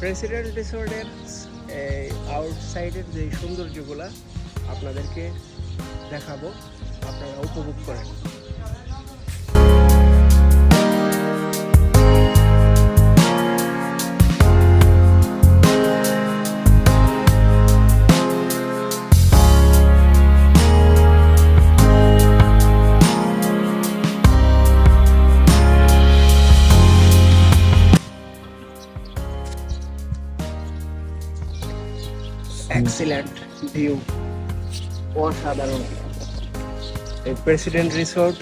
President রিসোর্টের আউটসাইডের যে সৌন্দর্যগুলো আপনাদেরকে দেখাবো আপনারা উপভোগ করেন। এক্সিলেন্ট ভিউ অসাধারণ। এই প্রেসিডেন্ট রিসোর্ট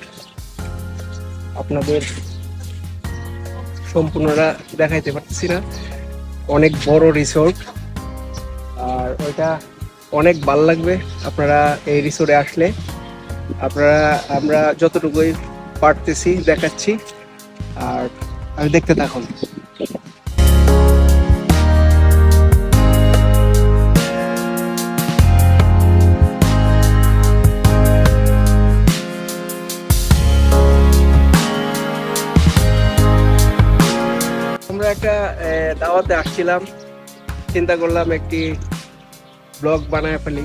আপনাদের সম্পূর্ণরা দেখাইতে পারছি না। অনেক বড় রিসোর্ট আর ওইটা অনেক ভালো লাগবে আপনারা এই রিসোর্টে আসলে। আপনারা, আমরা যতটুকুই পারতেছি দেখাচ্ছি। আর দেখতে থাকুন। আমরা একটা দাওয়াতে আসছিলাম। চিন্তা করলাম একটি ব্লগ বানায় ফেলি।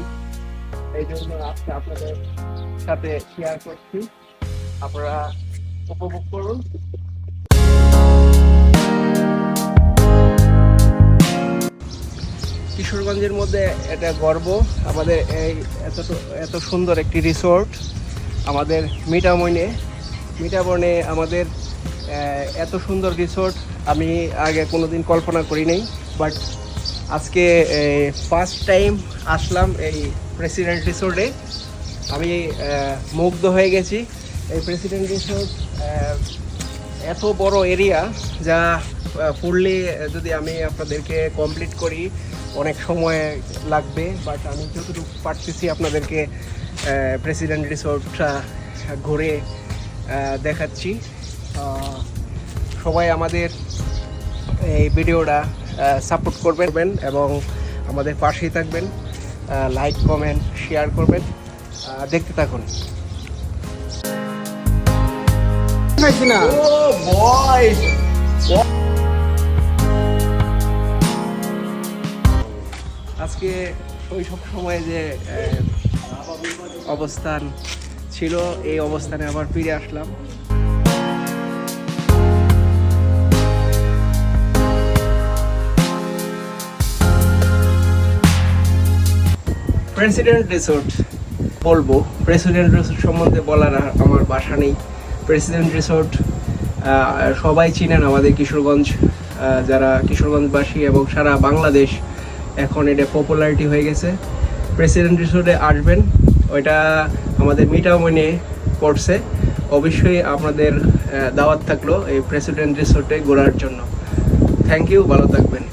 এই জন্য আজকে আপনাদের সাথে শেয়ার করছি। আপনারা উপভোগ করুন। কিশোরগঞ্জের মধ্যে এটা গর্ব। আমাদের এই এত এত সুন্দর একটি রিসোর্ট আমাদের মিটামইনে মিটাবনে আমাদের এত সুন্দর রিসোর্ট আমি আগে কোনো দিন কল্পনা করি নাই বাট আজকে ফার্স্ট টাইম আসলাম এই প্রেসিডেন্ট রিসোর্টে আমি মুগ্ধ হয়ে গেছি। এই প্রেসিডেন্ট রিসোর্ট এত বড় এরিয়া যা ফুললি যদি আমি আপনাদেরকে কমপ্লিট করি, অনেক সময় লাগবে বাট আমি যতটুকু পারতেছি আপনাদেরকে প্রেসিডেন্ট রিসোর্টটা ঘুরে দেখাচ্ছি। সবাই আমাদের এই ভিডিওটা সাপোর্ট করবেন এবং আমাদের পাশেই থাকবেন লাইক কমেন্ট শেয়ার করবেন দেখতে থাকুন। না। আজকে শৈশব সময়ে যে অবস্থান ছিল এই অবস্থানে আবার ফিরে আসলাম। প্রেসিডেন্ট রিসোর্ট বলব। প্রেসিডেন্ট রিসোর্ট সম্বন্ধে বলার আমার বাসা নেই। প্রেসিডেন্ট রিসোর্ট সবাই চিনেন আমাদের কিশোরগঞ্জ যারা কিশোরগঞ্জবাসী এবং সারা বাংলাদেশ এখন এটা পপুলারিটি হয়ে গেছে। প্রেসিডেন্ট রিসোর্টে আসবেন। ওইটা আমাদের মিটামনে পড়ছে অবশ্যই আপনাদের দাওয়াত থাকল এই প্রেসিডেন্ট রিসোর্টে ঘোরার জন্য। থ্যাংক ইউ ভালো থাকবেন।